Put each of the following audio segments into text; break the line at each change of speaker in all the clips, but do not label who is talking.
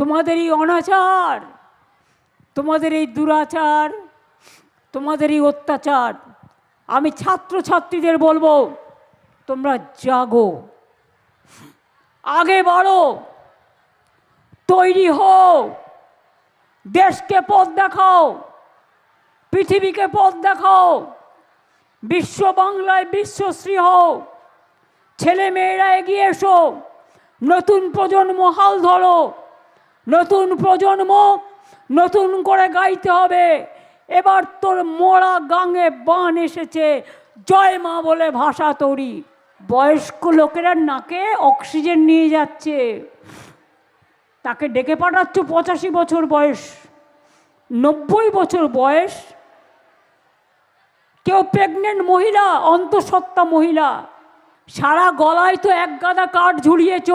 তোমাদের এই অনাচার, তোমাদের এই দুরাচার, তোমাদের এই অত্যাচার, আমি ছাত্রছাত্রীদের বলব, তোমরা জাগো। আগে বাড়ো, তৈরি হও, দেশকে পথ দেখাও, পৃথিবীকে পথ দেখাও, বিশ্ব বাংলায় বিশ্বশ্রী হও ছেলে মেয়েরা এগিয়ে এসো, নতুন প্রজন্ম হাল ধরো। নতুন প্রজন্ম নতুন করে গাইতে হবে। এবার তোর মোড়া গাঙে বান এসেছে। জয় মা বলে ভাষা তৈরি। বয়স্ক লোকেরা নাকে অক্সিজেন নিয়ে যাচ্ছে। তাকে ডেকে পাঠাচ্ছ পঁচাশি বছর বয়স, নব্বই বছর বয়স। কেউ প্রেগনেন্ট মহিলা, অন্তঃসত্ত্বা মহিলা, সারা গলায় তো এক গাদা কার্ড ঝুলিয়েছ।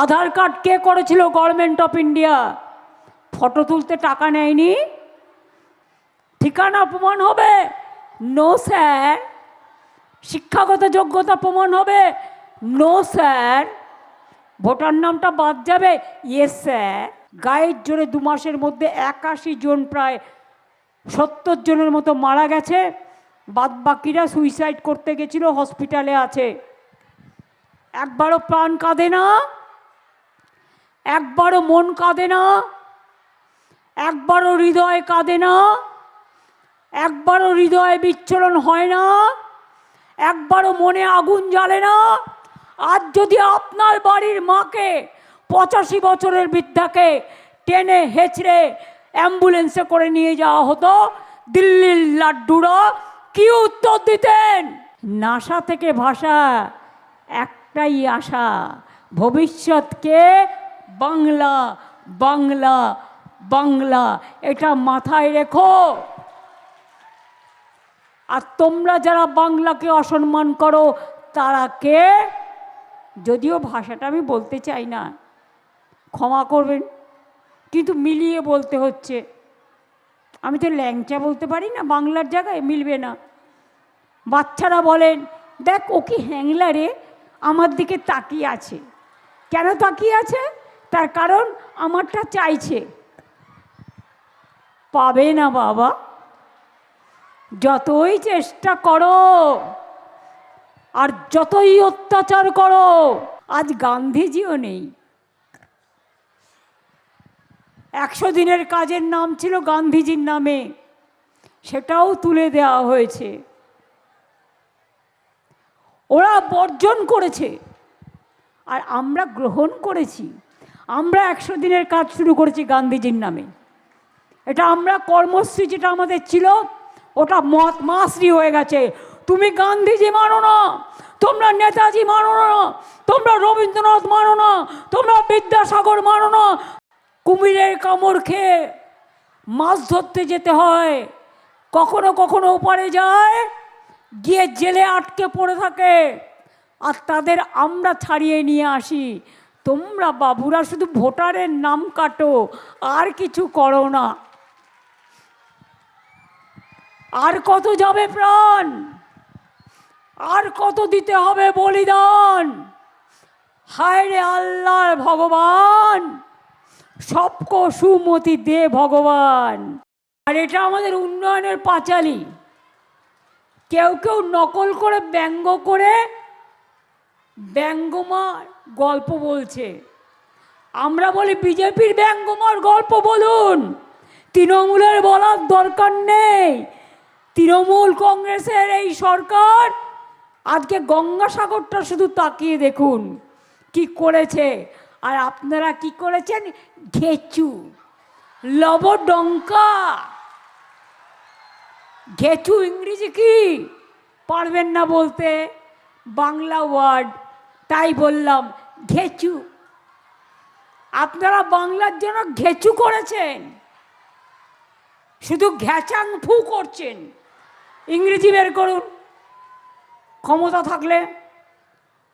আধার কার্ড কে করেছিল গভর্নমেন্ট অফ ইন্ডিয়া ফটো তুলতে টাকা নেয়নি? ঠিকানা প্রমাণ হবে? নো স্যার শিক্ষাগত যোগ্যতা প্রমাণ হবে? নো স্যার ভোটার নামটা বাদ যাবে? ইয়েস স্যার গায়ের জোরে দু মাসের মধ্যে একাশি জন প্রায় সত্তর জনের মতো মারা গেছে। বাদ বাকিরা সুইসাইড করতে গেছিল হসপিটালে আছে। একবারও প্রাণ কাঁদে না? একবারও মন কাঁদে না, একবারও হৃদয় কাঁদে না, একবারও হৃদয়ে বিচ্ছলন হয় না, একবারও মনে আগুন জ্বালে না। আজ যদি আপনার বাড়ির মাকে পঁচাশি বছরের বৃদ্ধাকে টেনে হেঁচড়ে অ্যাম্বুলেন্সে করে নিয়ে যাওয়া হতো, দিল্লির লাড্ডুরা কি উত্তর দিতেন? নাসা থেকে ভাষা একটাই আশা ভবিষ্যৎকে বাংলা বাংলা বাংলা, এটা মাথায় রেখো। আর তোমরা যারা বাংলাকে অসম্মান করো, তারা কে? যদিও ভাষাটা আমি বলতে চাই না, ক্ষমা করবেন, কিন্তু মিলিয়ে বলতে হচ্ছে। আমি তো ল্যাংচা বলতে পারি না, বাংলার জায়গায় মিলবে না। বাচ্চারা বলেন, দেখ, ও কি হ্যাংলা রে? আমার দিকে তাকিয়ে আছে। কেন তাকিয়ে আছে? তার কারণ আমারটা চাইছে। পাবে না বাবা। যতই চেষ্টা করো, আর যতই অত্যাচার করো, আজ গান্ধীজিও নেই। একশো দিনের কাজের নাম ছিল গান্ধীজির নামে। সেটাও তুলে দেওয়া হয়েছে। ওরা বর্জন করেছে। আর আমরা গ্রহণ করেছি। আমরা একশো দিনের কাজ শুরু করেছি গান্ধীজির নামে। এটা আমরা কর্মশ্রী যেটা আমাদের ছিল, ওটা মত মাসরি হয়ে গেছে। তুমি গান্ধীজি মানো না, তোমরা নেতাজি মানো না, তোমরা রবীন্দ্রনাথ মানো না, তোমরা বিদ্যাসাগর মানো না। কুমিরের কামড় খেয়ে মাছ ধরতে যেতে হয়, কখনো কখনো ওপারে যায়, গিয়ে জেলে আটকে পড়ে থাকে। আর তাদের আমরা ছাড়িয়ে নিয়ে আসি। তোমরা বাবুরা শুধু ভোটারের নাম কাটো, আর কিছু করো না। আর কত যাবে প্রাণ? আর কত দিতে হবে বলিদান? হায় রে আল্লাহ ভগবান, সবকো সুমতি দে ভগবান। আর এটা আমাদের উন্নয়নের পাঁচালি। কেউ কেউ নকল করে ব্যঙ্গ করে ব্যঙ্গমার গল্প বলছে। আমরা বলি, বিজেপির ব্যঙ্গমার গল্প বলুন। তৃণমূলের বলার দরকার নেই। তৃণমূল কংগ্রেসের এই সরকার, আজকে গঙ্গাসাগরটা শুধু তাকিয়ে দেখুন, কি করেছে। আর আপনারা কি করেছেন? ঘেচু। লবডঙ্কা। ঘেচু ইংরেজি কি? পারবেন না বলতে। বাংলা ওয়ার্ড। তাই বললাম, ঘেচু। আপনারা বাংলার জন্য ঘেচু করেছেন। শুধু ঘ্যাচাং ফু করছেন। ইংরেজি বের করুন। ক্ষমতা থাকলে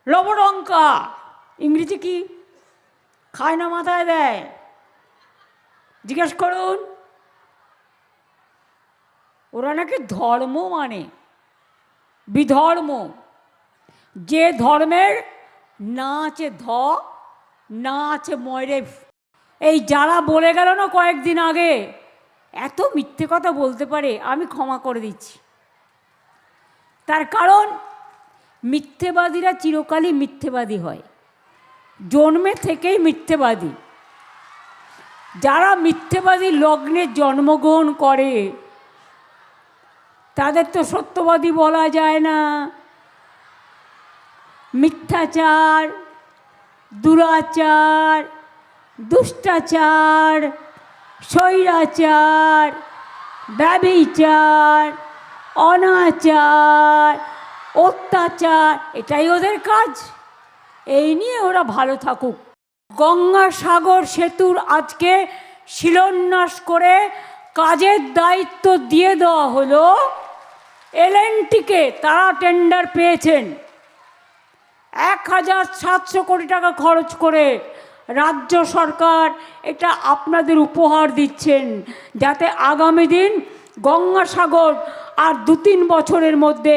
লবডঙ্কা ইংরেজি কি? খায় না মাথায় দেয়। জিজ্ঞেস করুন। ওরা নাকি ধর্ম মানে। বিধর্ম। যে ধর্মের না আছে ধ, না আছে ময়রে। এই যারা বলে গেল না কয়েকদিন আগে, এত মিথ্যে কথা বলতে পারে, আমি ক্ষমা করে দিচ্ছি। তার কারণ, মিথ্যেবাদীরা চিরকালই মিথ্যেবাদী হয়। জন্মে থেকেই মিথ্যেবাদী। যারা মিথ্যেবাদী লগ্নে জন্মগ্রহণ করে, তাদের তো সত্যবাদী বলা যায় না। মিথ্যাচার, দুরাচার, দুষ্টাচার, স্বৈরাচার, ব্যবিচার, অনাচার, অত্যাচার, এটাই ওদের কাজ। এই নিয়ে ওরা ভালো থাকুক। গঙ্গাসাগর সেতুর আজকে শিলান্যাস করে কাজের দায়িত্ব দিয়ে দেওয়া হলো। এলএনটিকে তারা টেন্ডার পেয়েছেন। এক হাজার সাতশো কোটি টাকা খরচ করে রাজ্য সরকার এটা আপনাদের উপহার দিচ্ছেন যাতে আগামী দিন গঙ্গাসাগর আর দু তিন বছরের মধ্যে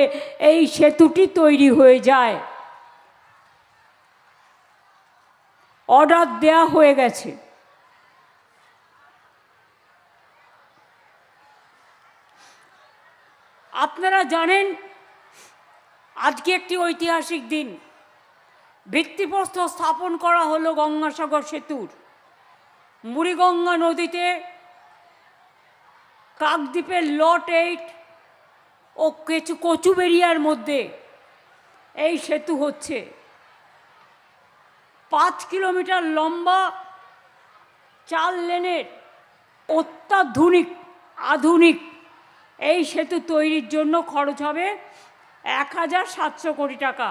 এই সেতুটি তৈরি হয়ে যায়। অর্ডার দেয়া হয়ে গেছে। আপনারা জানেন আজকে একটি ঐতিহাসিক দিন। ভিত্তিপ্রস্তর স্থাপন করা হলো গঙ্গাসাগর সেতুর। মুড়িগঙ্গা নদীতে কাকদ্বীপের লট এইট ও কেচু কচুবেরিয়ার মধ্যে এই সেতু হচ্ছে। পাঁচ কিলোমিটার লম্বা চার লেনের অত্যাধুনিক, আধুনিক এই সেতু তৈরির জন্য খরচ হবে এক হাজার সাতশো কোটি টাকা।